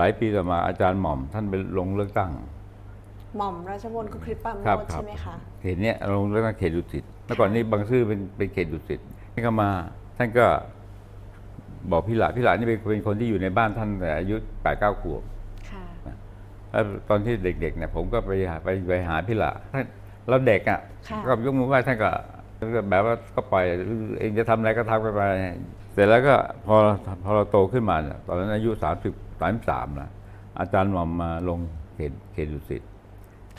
หลายปีต่อมาอาจารย์หม่อม ท่านไปลงเลือกตั้ง หม่อมราชวงศ์คือคริสต์ปราโมครับดครับใช่ไหมคะเขตเนี้ยลงเลือกตั้งเขตดุสิตเมื่อก่อนนี้บางซื่อเป็นเป็นเขตดุสิตนี่ก็มาท่านก็บอกพี่หละพี่หละนี่เป็นเป็นคนที่อยู่ในบ้านท่านแต่อายุแปดเก้าขวบค่ะแล้วตอนที่เด็กๆเนี่ยผมก็ไปหาไปไปหาพี่หละท่านเราเด็กอะค่ะก็ยกมือไหว้ท่านก็ก็แบบว่าก็ปล่อยเองจะทำอะไรก็ทำกันไป เสร็จแล้วก็พอพอเราโตขึ้นมาเนี่ยตอนนั้นอายุสามสิบสามสามนะอาจารย์หม่อมมาลงเขตเขตดุสิต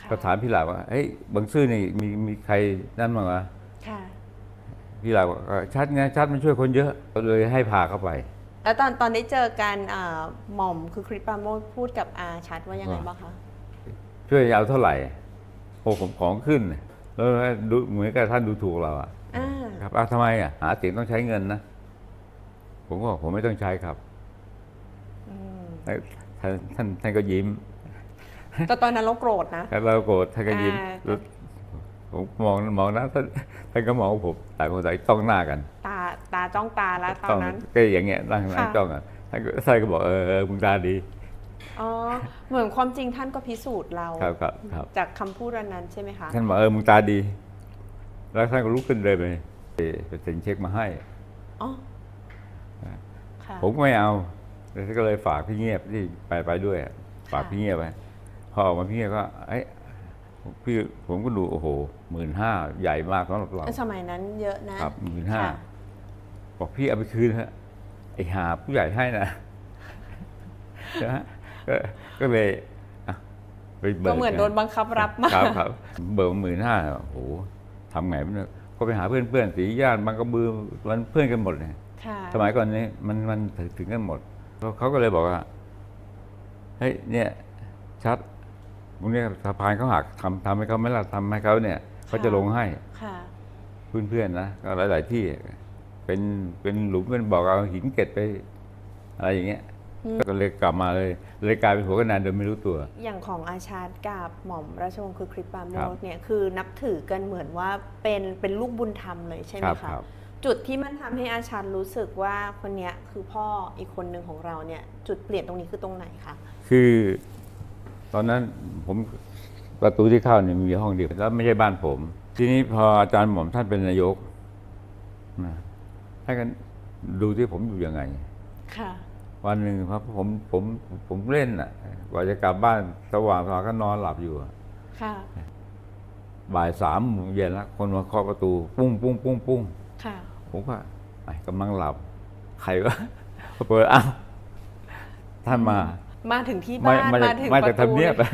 ค่ะก็ถามพี่หลาว่าเฮ้ยบางซื่อนี่มีมีใครนั่นบ้างวะค่ะพี่หลาบอกว่าชัดไงชัดมันช่วยคนเยอะก็เลยให้พาเข้าไป แล้วตอนตอนได้เจอกันอ่าหม่อมคือคริสต์ปราโมดพูดกับอาชัดว่ายังไงว่าบ้างคะช่วยเอาเท่าไหร่โอ้ผมของขึ้น แล้วดูเหมือนกับท่านดูถูกเราอะอ่าครับอ้าวทำไมอะหาเสียงต้องใช้เงินนะ ผมก็บอกผมไม่ต้องใช้ครับอืมแล้วท่านท่านท่านก็ยิ้มแต่ตอนนั้นเราโกรธนะแล้วเราโกรธท่านก็ยิ้มอ่าแล้วผมมองมองนะท่านท่านก็มองผมต่างคนต่างต้องหน้ากัน ตาตาจ้องตาแล้วตอต้นองนั้นก็อย่างเงี้ยนั่งนั่งค่ะจ้องอะท่านก็ท่านก็บอกเออเออมึงตาดีอ๋อเหมือนความจริงท่านก็พิสูจน์เราครับครับครับจากคำพูดอันนั้นใช่ไหมคะท่านบอกเออมึงตาดี แล้วท่านก็ลุกขึ้นเดินไปไปเซ็นเช็คมาให้อ๋อค่ะ ผมก็ไม่เอาแล้วก็เลยฝากพี่เงียบที่ไปไปด้วยอะฝากพี่เงียบไปพอออกมาพี่เงียบก็เอ้ยพี่ผมก็ดูโอ้โหหมื่นห้าใหญ่มากสำหรับเราสมัยนั้นเยอะนะครับหมื่นห้าค่ะบอกพี่เอาไปคืนเถอะไอ้หาผู้ใหญ่ให้นะนะฮะก็ก็เลยอะไปเบิก็เหมือนโดนบังคับรับมาครับครับ เบิกหมื่นห้าโอ้โหทำไงไม่รู้ก็ไปหาเพื่อนเพื่อนๆสีญาติบางกระบือมันเพื่อนกันหมดเลยค่ะ สมัยก่อนนี้มันมันถึงกันหมดเขาก็เลยบอกว่าเฮ้ยเนี่ยชัดพวกเนี้ยสะพานเขาหักทำทำให้เขาไหม่ละทำให้เขาเนี่ยเขาจะลงให้ค่ะเพื่อนๆนะก็หลาย ๆ ที่เป็นเป็นหลุมเป็นบอกเอาหินเกล็ดไป อะไรอย่างเงี้ยอืมก็เลยกลับมาเลยเลยกลายเป็นหัวคะแนนโดยไม่รู้ตัว อย่างของอาชาร์กับหม่อมราชวงศ์คือคริสต์ปราโมครัดบเนี่ยคือนับถือกันเหมือนว่าเป็นเป็นลูกบุญธรรมเลยใช่ไหมครับคะครับ จุดที่มันทำให้อาชาร์รู้สึกว่าคนเนี้ยคือพ่ออีกคนหนึ่งของเราเนี่ย จุดเปลี่ยนตรงนี้คือตรงไหนคะคือ ตอนนั้นผมประตูที่เข้าเนี่ยมีห้องเดียวแล้วไม่ใช่บ้านผม ทีนี้พออาจารย์หม่อมท่านเป็นนายกนะท่านก็ดูที่ผมอยู่ยังไง ค่ะ วันหนึ่งครับผมผมผมเล่นอะกว่าจะกลับบ้านสว่างสว่างก็นอนหลับอยู่อะค่ะบ่ายสามโมงเย็นแล้วคนมาเคาะประตู ปุ้งปุ้งปุ้งปุ้งค่ะ ผมก็ไอ้กำลังหลับ ใครวะเปิดอ้าวท่านมา มาถึงที่ไม่บ้านมาจากมาถึงมาปจากระทำตูเนียบเลย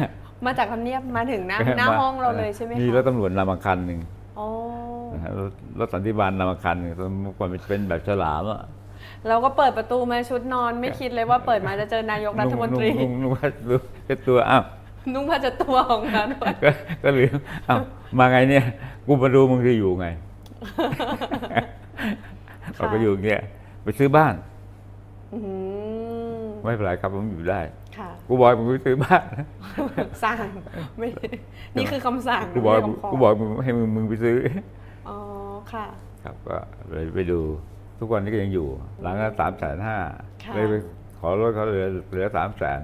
มาจากทำเนียบมาถึงหน้าหน้าห้องเราเลยใช่ไหมคะมีรถตำรวจนำมาคันหนึ่งโอ้นะฮะรถรถสันติบาลนำมาคันหนึ่งตอนเมื่อก่อนเป็นแบบฉลามอะเราก็เปิดประตูมาชุดนอน ไม่คิดเลยว่าเปิดมาจะเจอนายกรัฐมนตรีนุ่งนุ่งนุ่งผ้าดูเป็นตัวอ้าวนุ่งผ้าเจะตัวของเราด้วยก็ก็ลืมอ้าวมาไงเนี่ยกูมาดูมึงจะอยู่ไง เราก็อยู่อย่างเงี้ยไปซื้อบ้านอืมไม่เป็นไรครับผมอยู่ได้ค่ะกูบอกให้มึงไปซื้อบ้านสั่งไม่นี่คือคำสั่งกูบอกไม่ใช่คำขกูบอกมึงให้มึงมึงไปซื้อ อ๋อค่ะ ครับก็เลยไปดูทุกวันนี้ก็ยังอยู่ หลังละสามแสนห้าค่ะ เลยไปขอรถเขาเหลือเหลือสามแสน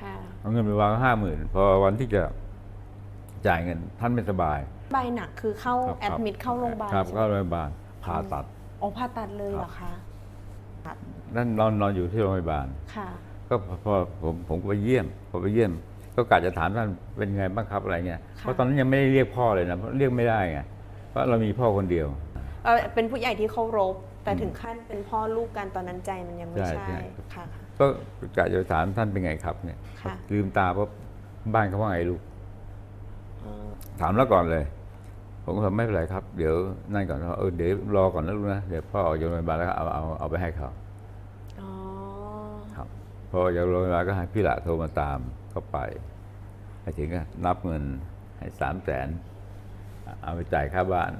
ค่ะเอาเงินไปวางห้าหมื่นพอวันที่จะจ่ายเงินท่านไม่สบายใบหนักคือเข้าครับแอดมิดเข้าโรงพยาบาลครับใช่ไหมเข้าโรงพยาบาลผ่าตัด อ๋อผ่าตัดเลยเหรอคะนั่นนอนนอนอยู่ที่โรงพยาบาล ค่ะ ก็พอพอผมผมก็ไปเยี่ยมพอไปเยี่ยม ก็กะจะถามท่านเป็นไงบ้างครับอะไรเงี้ยค่ะเพราะตอนนั้นยังไม่ได้เรียกพ่อเลยนะเพราะเรียกไม่ได้ไงเพราะเรามีพ่อคนเดียวเออเป็นผู้ใหญ่ที่เคารพแต่ถึงขั้นเป็นพ่อลูกกันตอนนั้นใจมันยังไม่ใช่ใช่ใช่ค่ะก็กะจะถามท่านเป็นไงครับเนี่ยค่ะลืมตาเพราะบ้านเขาว่าไงลูกอ๋อถามแล้วก่อนเลย ผมก็บอกไม่เป็นไรครับ เดี๋ยวนั่นก่อนเออเดี๋ยวรอก่อนนะลูกนะเดี๋ยวพ่อออกจากโรงพยาบาลแล้วก็เอาเอาเอาไปให้เขาอ๋อครับพอออกจากโรงพยาบาลก็ให้พี่ละโทรมาตามเข้าไปไปถึงก็นับเงินให้สามแสนเอาไปจ่ายค่าบ้าน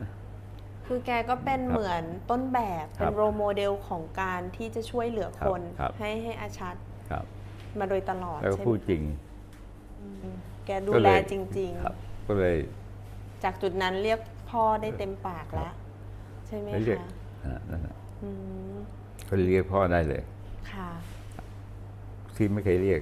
คือแกก็เป็นครับเหมือนต้นแบบครัเป็บนโรโมเดลของการที่จะช่วยเหลือคนครับให้ให้อาชัดครับมาโดยตลอดแล้วก็ใช่ไหมพูดจริง แกดูก็แลเลยจริงครับก็เลยๆ จากจุดนั้นเรียกพ่อได้เต็มปากแล้ว ใช่ไหมเรียกคะอ่านั่นน่ะอืมก็เรียกพ่อได้เลย ค่ะ ที่ไม่เคยเรียก